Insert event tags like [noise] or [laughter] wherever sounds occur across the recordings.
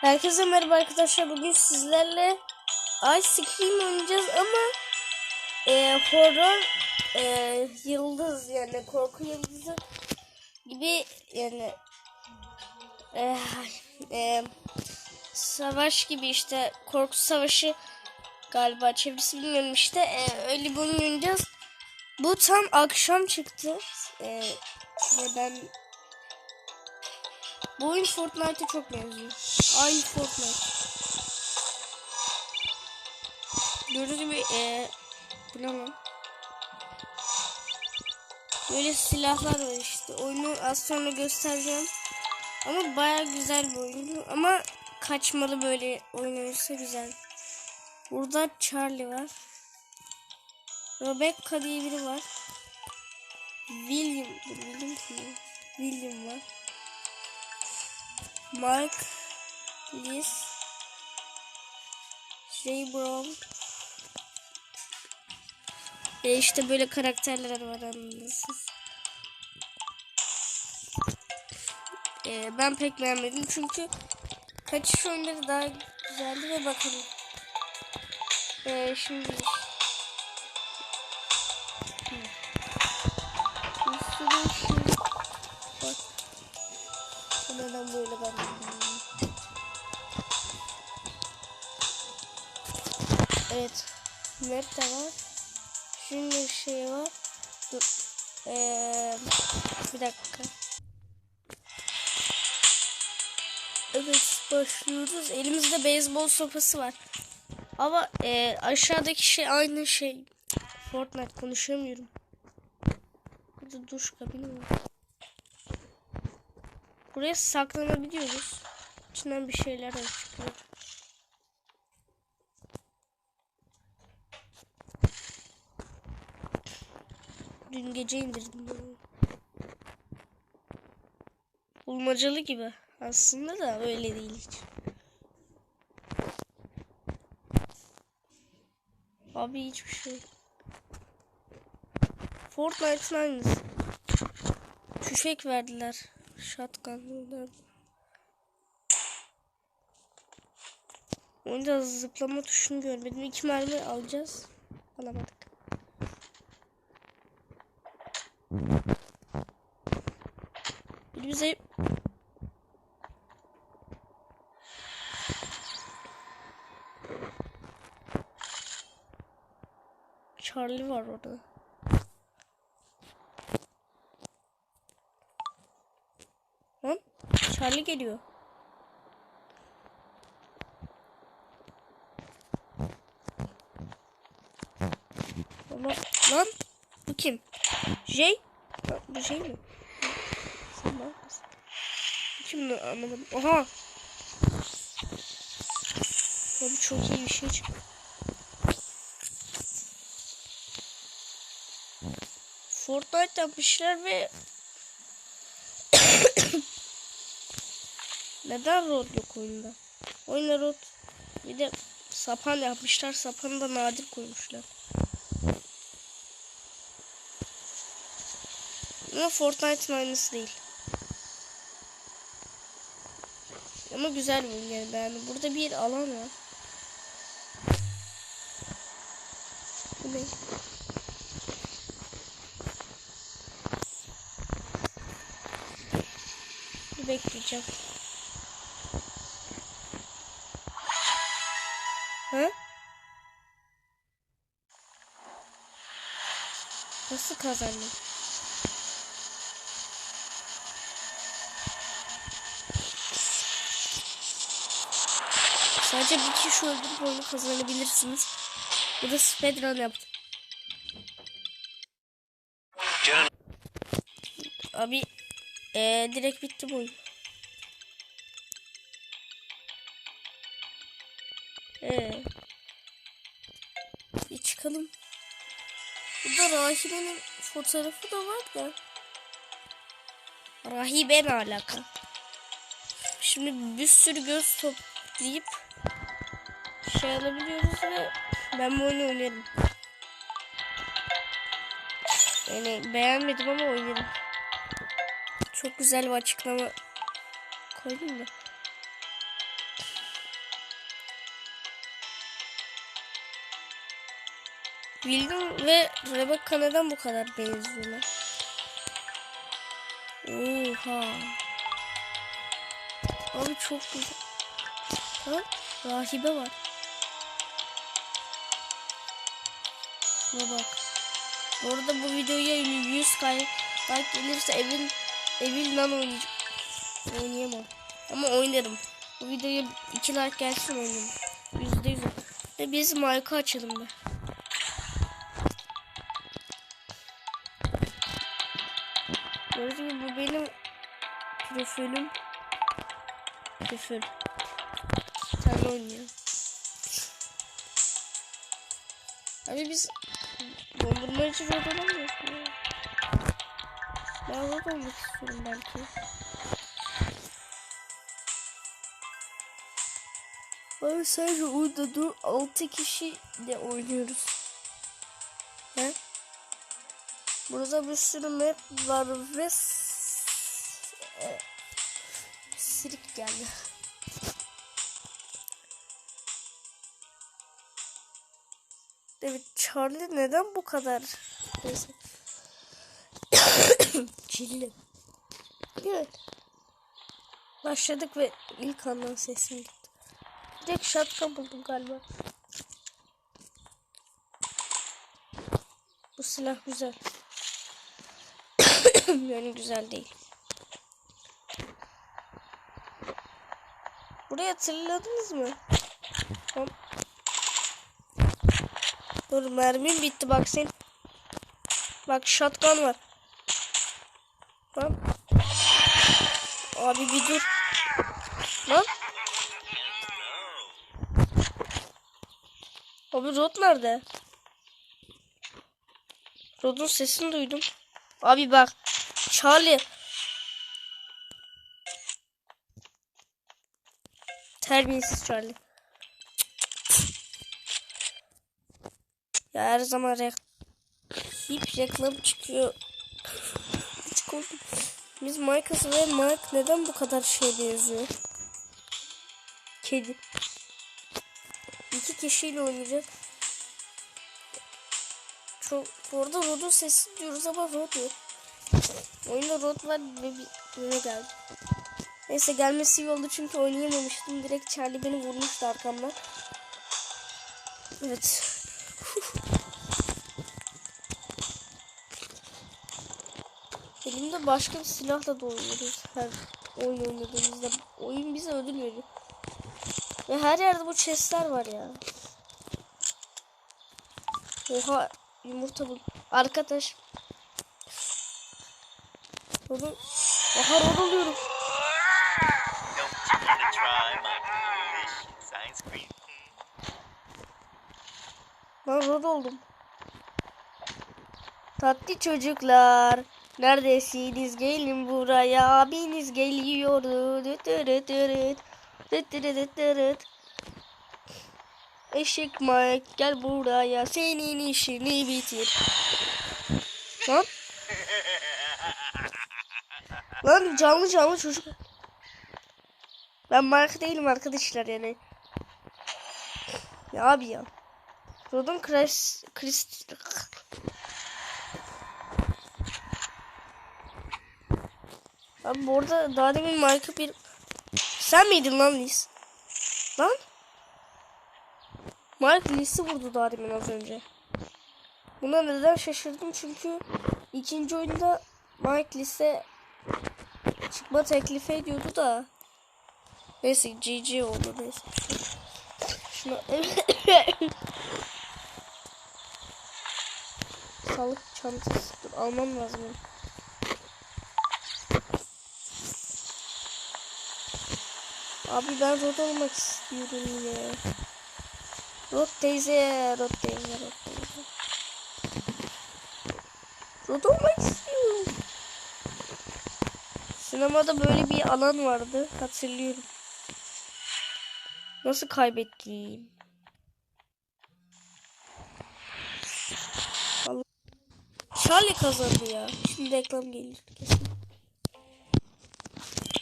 Herkese merhaba arkadaşlar. Bugün sizlerle Ice Cream oynayacağız ama e, horror e, yıldız yani korku yıldızı gibi yani e, e, savaş gibi işte korku savaşı galiba çevirisi bilmiyorum işte e, öyle oyun oynayacağız. Bu tam akşam çıktı. E, ve ben bu oyun Fortnite'a çok benziyor. Aynı Fortnite. Gördüğünüz gibi ee, bu ne lan? Böyle silahlar var işte. Oyunu az sonra göstereceğim. Ama baya güzel bir oyun. Ama kaçmalı böyle oynanırsa güzel. Burada Charlie var. Rebecca diye biri var. William, William? William var. Mark, Liz, Jay Brown. Ve işte böyle karakterler var anladınız. Ee, ben pek beğenmedim çünkü kaçış oyunları daha güzeldi ve bakalım. Ee, şimdi de var. Şimdi şey var. Dur. Ee, bir dakika. Evet başlıyoruz. Elimizde beyzbol sopası var. Ama e, aşağıdaki şey aynı şey. Fortnite konuşamıyorum. Burada duş kabini var. Buraya saklanabiliyoruz. İçinden bir şeyler çıkıyor. Dün gece indirdim bunu. Bulmacalı gibi. Aslında da öyle değil hiç. Abi hiçbir şey. Fortnite'ın aynısı. Tüfek verdiler. Shotgun. Oyunda zıplama tuşunu görmedim. İki mermi alacağız. Alamadık. Bir bize Charlie var orada. Lan Charlie geliyor. Ama lan bu kim? Jay? Lan, Bu Jay mi? Sen ne ne anlamadım. Oha! Abi çok iyi bir şey çıktı. Fortnite yapmışlar ve [coughs] neden rod yok oyunda? Oyunda rod bir de sapan yapmışlar. Sapanı da nadir koymuşlar. Ama Fortnite'ın aynısı değil. Ama güzel bir oyun yani beğendim. Burada bir alan var. Bu ne? Bir bekleyeceğim. Ha? Nasıl kazandın? Sadece bir kişi öldürüp oyunu kazanabilirsiniz. Bu da speedrun yaptı. Canım Abi ee, direkt bitti bu oyun. Ee, bir çıkalım. Burada rahibenin fotoğrafı da var da. Rahibe ne alaka? Şimdi bir sürü göz toplayıp şey alabiliyoruz ve ben bu oyunu oynarım. Yani beğenmedim ama oynarım. Çok güzel bir açıklama koydum mu? William ve Rebecca neden bu kadar benziyorlar? Oha. Abi çok güzel. Ha? Rahibe var. Şuna bak. Bu arada bu videoya 100 like gelirse evin evinden oynayacağım. Oynayamam. Ama oynarım. Bu videoya 2 like gelsin oynarım. Yüzde yüz. Ve biz marka açalım be. Gördüğünüz gibi bu benim profilim. Profil. Sen oynuyor. Abi biz dondurma için rol olamıyoruz mu? Ben rol olmak istiyorum belki. Abi sadece orada dur 6 kişi de oynuyoruz. He? Burada bir sürü map var ve e, sirik geldi. Charlie neden bu kadar. [coughs] Çilli. Evet. Başladık ve ilk andan sesim gitti. Direkt şapka buldum galiba. Bu silah güzel. [coughs] yani güzel değil. Burayı hatırladınız mı? Tamam. Dur mermim bitti bak sen. Bak shotgun var. Lan. Abi bir dur. Lan. Abi Rod nerede? Rod'un sesini duydum. Abi bak. Charlie. Terbiyesiz Charlie. Ya her zaman hep reklam çıkıyor. Korktum. Biz Mike'ız ve Mike neden bu kadar şey benziyor? Kedi. İki kişiyle oynayacak. Çok orada Rod'un sesi diyoruz ama Rod yok. Oyunda Rod var ve bir geldi. Neyse gelmesi iyi oldu çünkü oynayamamıştım. Direkt Charlie beni vurmuştu arkamdan. Evet. Elimde başka bir silahla da oynuyoruz. Her oyun oynadığımızda. Oyun bize ödül veriyor. Ve her yerde bu chestler var ya. Oha yumurta bul. Arkadaş. Rodun. Aha rod alıyorum. Don't you wanna try my delicious ice cream? Ben rod oldum. Tatlı çocuklar. Neredesiniz? Gelin buraya. Abiniz geliyor. Eşek Mike gel buraya. Senin işini bitir. Lan. Lan canlı canlı çocuk. Ben Mike değilim arkadaşlar yani. Ya abi ya. Rodon Chris, Chris Abi bu arada daha demin marka bir... Sen miydin lan Liz? Lan? Mark Liz'i vurdu daha demin az önce. Buna neden şaşırdım çünkü ikinci oyunda Mike Liz'e çıkma teklifi ediyordu da. Neyse GG oldu neyse. Şuna [coughs] Sağlık çantası dur almam lazım. benim. Abi ben rot olmak istiyorum ya. Rot teyze, rot teyze, rot teyze. Rot olmak istiyorum. Sinemada böyle bir alan vardı. Hatırlıyorum. Nasıl kaybettim? Allah- Charlie kazandı ya. Şimdi reklam gelir.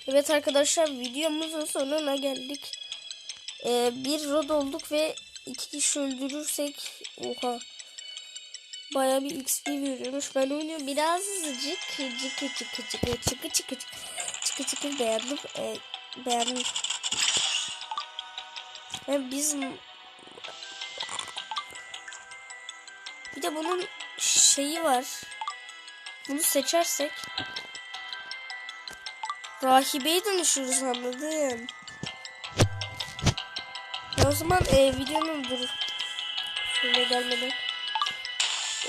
Evet arkadaşlar videomuzun sonuna geldik. Ee, bir rod olduk ve iki kişi öldürürsek oha Bayağı bir XP veriyormuş. Ben oyunu birazcık cıkı çıkı çıkı çıkı çıkı çıkı çıkı beğendim. Ee, beğendim. Yani biz bir de bunun şeyi var. Bunu seçersek rahibeye dönüşürüz anladın. Ya o zaman e, videonun dur. Şöyle gelmeden.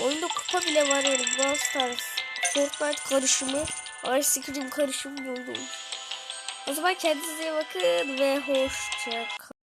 Oyunda kupa bile var yani Brawl Stars. Fortnite karışımı. Ice Cream karışımı olmuş. O zaman kendinize bakın ve hoşça kalın.